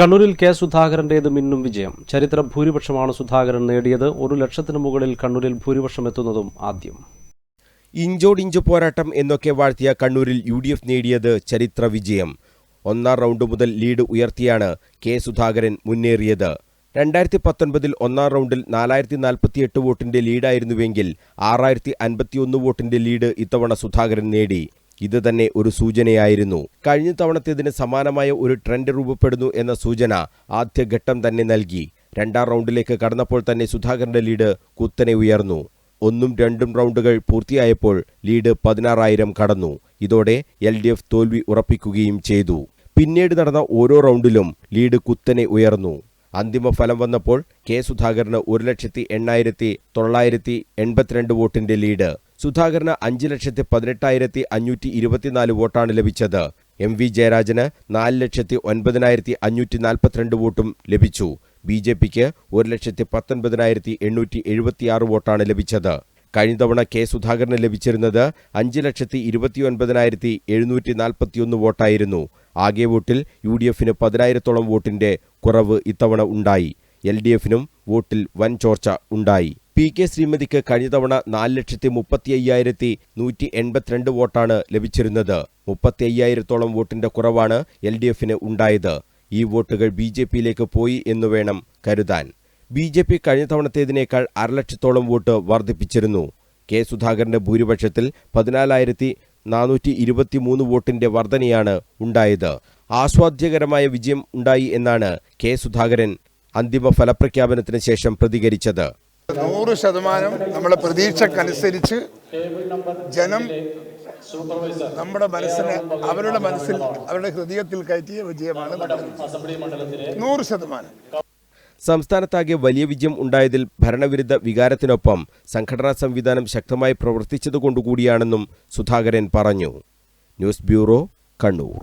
കണ്ണൂരിൽ കെ സുധാകരന്റേത് മിന്നും വിജയം. ചരിത്ര ഭൂരിപക്ഷമാണ് സുധാകരൻ നേടിയത്. ഒരു ലക്ഷത്തിന് മുകളിൽ കണ്ണൂരിൽ ഭൂരിപക്ഷം എത്തുന്നതും ആദ്യം. ഇഞ്ചോടിഞ്ച് പോരാട്ടം എന്നൊക്കെ വാഴ്ത്തിയ കണ്ണൂരിൽ യു ഡി എഫ് നേടിയത് ചരിത്ര വിജയം. ഒന്നാം റൗണ്ട് മുതൽ ലീഡ് ഉയർത്തിയാണ് കെ സുധാകരൻ മുന്നേറിയത്. രണ്ടായിരത്തി പത്തൊൻപതിൽ ഒന്നാം റൗണ്ടിൽ നാലായിരത്തി നാൽപ്പത്തിയെട്ട് വോട്ടിന്റെ ലീഡായിരുന്നുവെങ്കിൽ ആറായിരത്തി അൻപത്തിയൊന്ന് വോട്ടിന്റെ ലീഡ് ഇത്തവണ സുധാകരൻ നേടി. ഇത് തന്നെ ഒരു സൂചനയായിരുന്നു. കഴിഞ്ഞ തവണത്തേതിന് സമാനമായ ഒരു ട്രെൻഡ് രൂപപ്പെടുന്നു എന്ന സൂചന ആദ്യഘട്ടം തന്നെ നൽകി. രണ്ടാം റൗണ്ടിലേക്ക് കടന്നപ്പോൾ തന്നെ സുധാകരന്റെ ലീഡ് കുത്തനെ ഉയർന്നു. ഒന്നും രണ്ടും റൗണ്ടുകൾ പൂർത്തിയായപ്പോൾ ലീഡ് പതിനാറായിരം കടന്നു. ഇതോടെ എൽ ഡി എഫ് തോൽവി ഉറപ്പിക്കുകയും ചെയ്തു. പിന്നീട് നടന്ന ഓരോ റൗണ്ടിലും ലീഡ് കുത്തനെ ഉയർന്നു. അന്തിമ ഫലം വന്നപ്പോൾ കെ സുധാകരന് ഒരു ലക്ഷത്തി എണ്ണായിരത്തി തൊള്ളായിരത്തി എൺപത്തിരണ്ട് വോട്ടിന്റെ ലീഡ്. സുധാകരന് അഞ്ച് ലക്ഷത്തി പതിനെട്ടായിരത്തി അഞ്ഞൂറ്റി ഇരുപത്തിനാല് വോട്ടാണ് ലഭിച്ചത്. എം വി ജയരാജന് നാല് ലക്ഷത്തി ഒൻപതിനായിരത്തി അഞ്ഞൂറ്റി നാൽപ്പത്തിരണ്ട് വോട്ടും ലഭിച്ചു. ബി ജെ പിക്ക് ഒരു ലക്ഷത്തി പത്തൊൻപതിനായിരത്തി എണ്ണൂറ്റി എഴുപത്തിയാറ് വോട്ടാണ് ലഭിച്ചത്. കഴിഞ്ഞ തവണ കെ സുധാകരന് ലഭിച്ചിരുന്നത് അഞ്ച് ലക്ഷത്തി ഇരുപത്തിയൊൻപതിനായിരത്തി എഴുന്നൂറ്റി നാൽപ്പത്തിയൊന്ന് വോട്ടായിരുന്നു. ആകെ വോട്ടിൽ യു ഡി എഫിന് പതിനായിരത്തോളം വോട്ടിന്റെ കുറവ് ഇത്തവണ ഉണ്ടായി. എൽ ഡി എഫിനും വോട്ടിൽ വൻ ചോർച്ച ഉണ്ടായി. പി കെ ശ്രീമതിക്ക് കഴിഞ്ഞ തവണ നാല് ലക്ഷത്തി മുപ്പത്തി അയ്യായിരത്തി നൂറ്റി എൺപത്തിരണ്ട് വോട്ടാണ് ലഭിച്ചിരുന്നത്. മുപ്പത്തി അയ്യായിരത്തോളം വോട്ടിന്റെ കുറവാണ് എൽ ഡി എഫിന് ഉണ്ടായത്. ഈ വോട്ടുകൾ ബി ജെ പിയിലേക്ക് പോയി എന്നു വേണം കരുതാൻ. ബി ജെ പി കഴിഞ്ഞ തവണത്തേതിനേക്കാൾ അരലക്ഷത്തോളം വോട്ട് വർദ്ധിപ്പിച്ചിരുന്നു. കെ സുധാകരന്റെ ഭൂരിപക്ഷത്തിൽ പതിനാലായിരത്തി നാനൂറ്റി ഇരുപത്തിമൂന്ന് വോട്ടിന്റെ വർധനയാണ് ഉണ്ടായത്. ആസ്വാദ്യകരമായ വിജയം ഉണ്ടായി എന്നാണ് കെ സുധാകരൻ അന്തിമ ഫലപ്രഖ്യാപനത്തിന് ശേഷം പ്രതികരിച്ചത്. നൂറ് ശതമാനം നമ്മുടെ പ്രതീക്ഷക്കനുസരിച്ച് ജനം നമ്മുടെ മനസ്സിന് അവരുടെ മനസ്സിൽ അവരുടെ ഹൃദയത്തിൽ കയറ്റിയ വിജയമാണ് നൂറ് ശതമാനം. സംസ്ഥാനത്താകെ വലിയ വിജയം ഉണ്ടായതിൽ ഭരണവിരുദ്ധ വികാരത്തിനൊപ്പം സംഘടനാ സംവിധാനം ശക്തമായി പ്രവർത്തിച്ചതുകൊണ്ടുകൂടിയാണെന്നും സുധാകരൻ പറഞ്ഞു. News bureau Kannur.